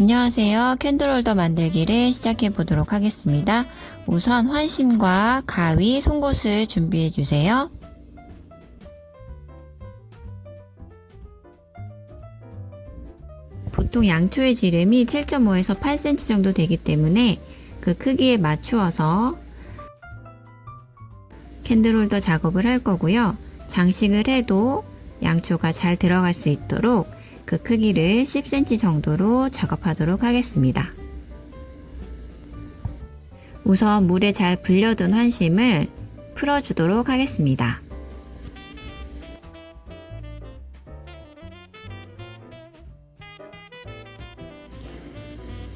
안녕하세요. 캔들홀더 만들기를 시작해 보도록 하겠습니다. 우선 환심과 가위, 송곳을 준비해 주세요. 보통 양초의 지름이 7.5에서 8cm 정도 되기 때문에 그 크기에 맞추어서 캔들홀더 작업을 할 거고요. 장식을 해도 양초가 잘 들어갈 수 있도록 그 크기를 10cm 정도로 작업하도록 하겠습니다. 우선 물에 잘 불려둔 환심을 풀어주도록 하겠습니다.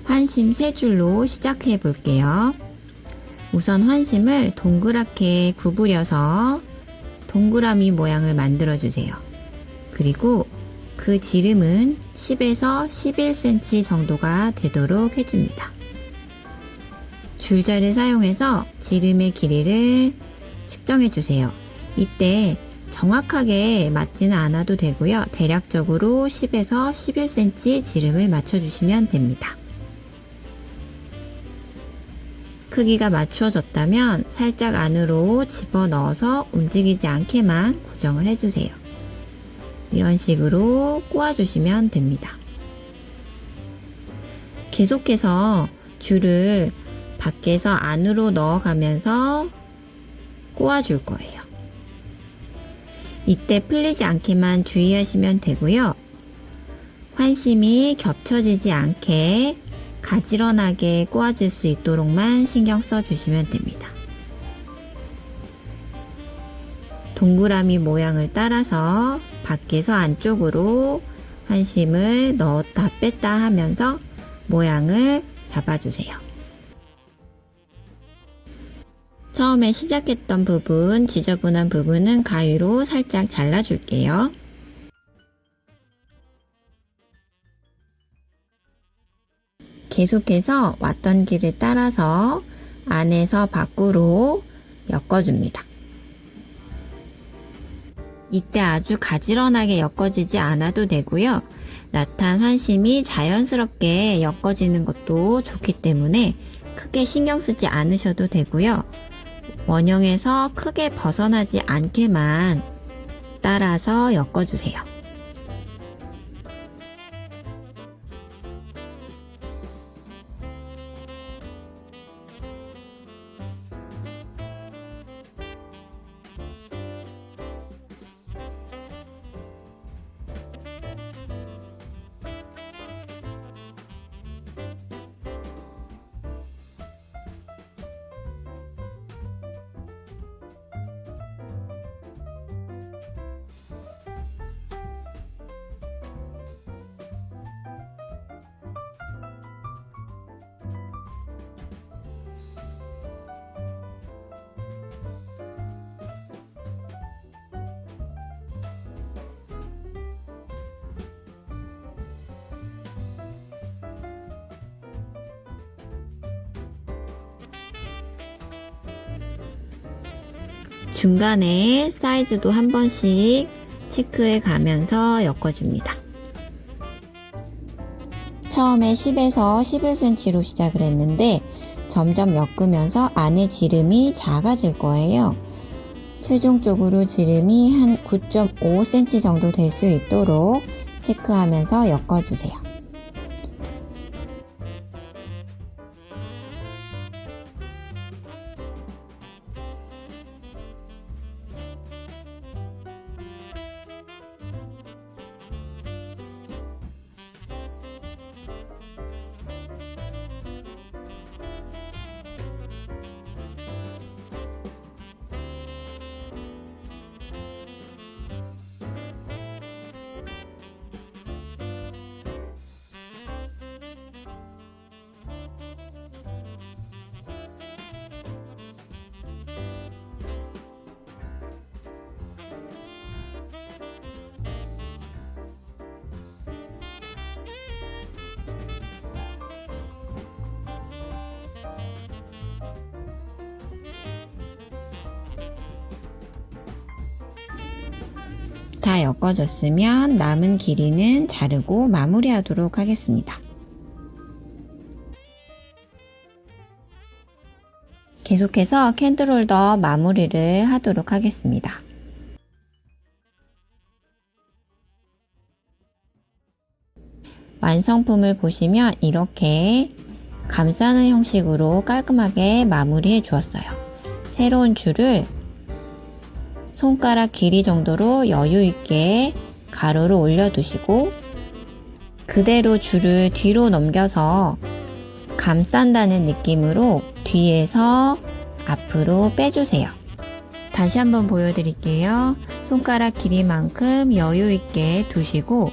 환심 세 줄로 시작해 볼게요. 우선 환심을 동그랗게 구부려서 동그라미 모양을 만들어 주세요. 그리고 그 지름은 10에서 11cm 정도가 되도록 해줍니다. 줄자를 사용해서 지름의 길이를 측정해 주세요. 이때 정확하게 맞지는 않아도 되고요. 대략적으로 10에서 11cm 지름을 맞춰주시면 됩니다. 크기가 맞추어졌다면 살짝 안으로 집어 넣어서 움직이지 않게만 고정을 해주세요. 이런 식으로 꼬아주시면 됩니다. 계속해서 줄을 밖에서 안으로 넣어가면서 꼬아줄 거예요. 이때 풀리지 않게만 주의하시면 되고요. 환심이 겹쳐지지 않게 가지런하게 꼬아질 수 있도록만 신경 써 주시면 됩니다. 동그라미 모양을 따라서 밖에서 안쪽으로 환심을 넣었다 뺐다 하면서 모양을 잡아주세요. 처음에 시작했던 부분, 지저분한 부분은 가위로 살짝 잘라줄게요. 계속해서 왔던 길을 따라서 안에서 밖으로 엮어줍니다. 이때 아주 가지런하게 엮어지지 않아도 되고요. 라탄 환심이 자연스럽게 엮어지는 것도 좋기 때문에 크게 신경 쓰지 않으셔도 되고요. 원형에서 크게 벗어나지 않게만 따라서 엮어주세요. 중간에 사이즈도 한 번씩 체크해 가면서 엮어줍니다. 처음에 10에서 11cm로 시작을 했는데 점점 엮으면서 안에 지름이 작아질 거예요. 최종적으로 지름이 한 9.5cm 정도 될 수 있도록 체크하면서 엮어주세요. 다 엮어졌으면 남은 길이는 자르고 마무리하도록 하겠습니다. 계속해서 캔드롤더 마무리를 하도록 하겠습니다. 완성품을 보시면 이렇게 감싸는 형식으로 깔끔하게 마무리해 주었어요. 새로운 줄을 손가락 길이 정도로 여유 있게 가로로 올려두시고 그대로 줄을 뒤로 넘겨서 감싼다는 느낌으로 뒤에서 앞으로 빼주세요. 다시 한번 보여드릴게요. 손가락 길이만큼 여유 있게 두시고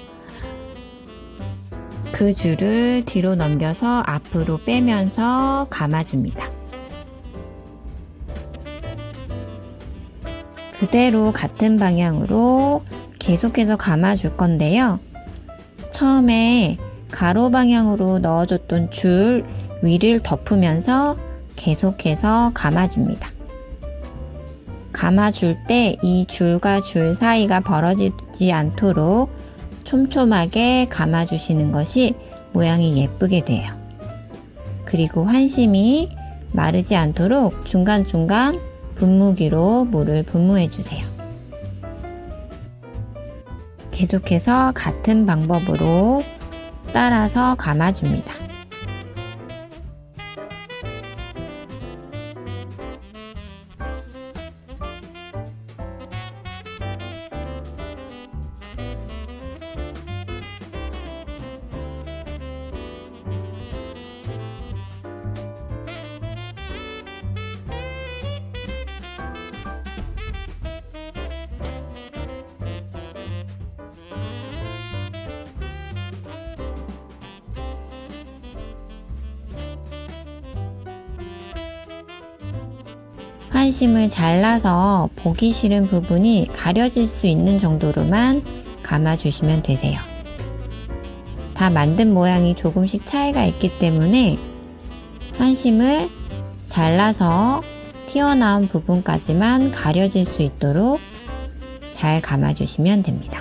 그 줄을 뒤로 넘겨서 앞으로 빼면서 감아줍니다. 그대로 같은 방향으로 계속해서 감아줄 건데요. 처음에 가로 방향으로 넣어줬던 줄 위를 덮으면서 계속해서 감아줍니다. 감아줄 때 이 줄과 줄 사이가 벌어지지 않도록 촘촘하게 감아주시는 것이 모양이 예쁘게 돼요. 그리고 환심이 마르지 않도록 중간중간 분무기로 물을 분무해 주세요. 계속해서 같은 방법으로 따라서 감아줍니다. 환심을 잘라서 보기 싫은 부분이 가려질 수 있는 정도로만 감아주시면 되세요. 다 만든 모양이 조금씩 차이가 있기 때문에 환심을 잘라서 튀어나온 부분까지만 가려질 수 있도록 잘 감아주시면 됩니다.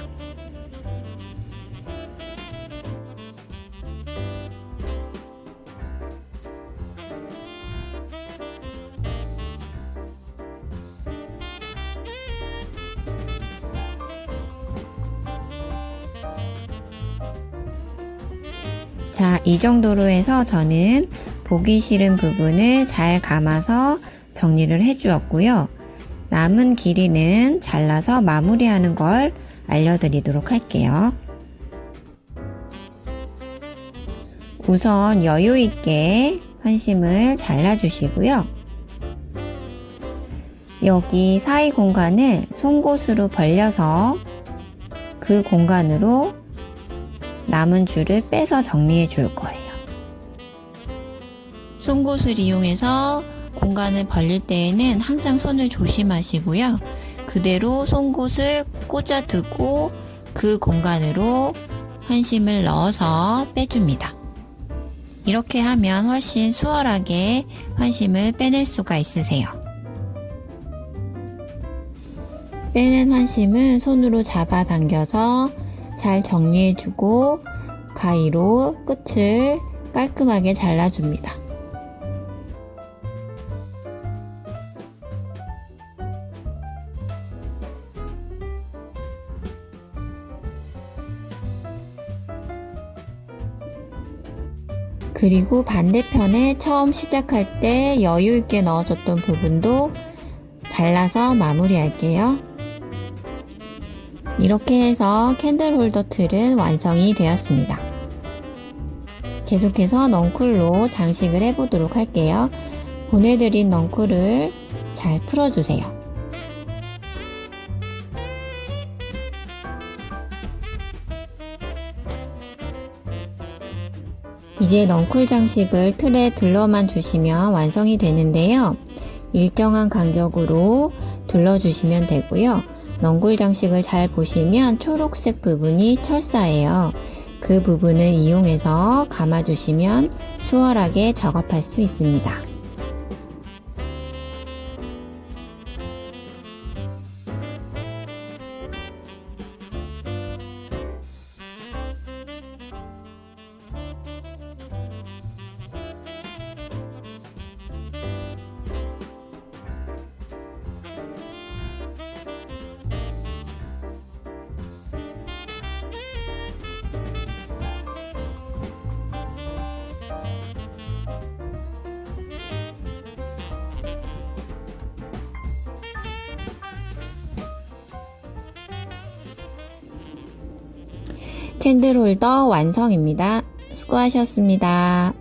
자, 이 정도로 해서 저는 보기 싫은 부분을 잘 감아서 정리를 해 주었고요. 남은 길이는 잘라서 마무리하는 걸 알려드리도록 할게요. 우선 여유 있게 환심을 잘라주시고요. 여기 사이 공간을 송곳으로 벌려서 그 공간으로 남은 줄을 빼서 정리해 줄 거예요. 송곳을 이용해서 공간을 벌릴 때에는 항상 손을 조심하시고요. 그대로 송곳을 꽂아 두고 그 공간으로 환심을 넣어서 빼줍니다. 이렇게 하면 훨씬 수월하게 환심을 빼낼 수가 있으세요. 빼낸 환심은 손으로 잡아당겨서 잘 정리해주고 가위로 끝을 깔끔하게 잘라줍니다. 그리고 반대편에 처음 시작할 때 여유 있게 넣어줬던 부분도 잘라서 마무리할게요. 이렇게 해서 캔들 홀더 틀은 완성이 되었습니다. 계속해서 넝쿨로 장식을 해보도록 할게요. 보내드린 넝쿨을 잘 풀어주세요. 이제 넝쿨 장식을 틀에 둘러만 주시면 완성이 되는데요. 일정한 간격으로 둘러주시면 되고요. 넝굴 장식을 잘 보시면 초록색 부분이 철사예요. 그 부분을 이용해서 감아주시면 수월하게 작업할 수 있습니다. 캔들 홀더 완성입니다. 수고하셨습니다.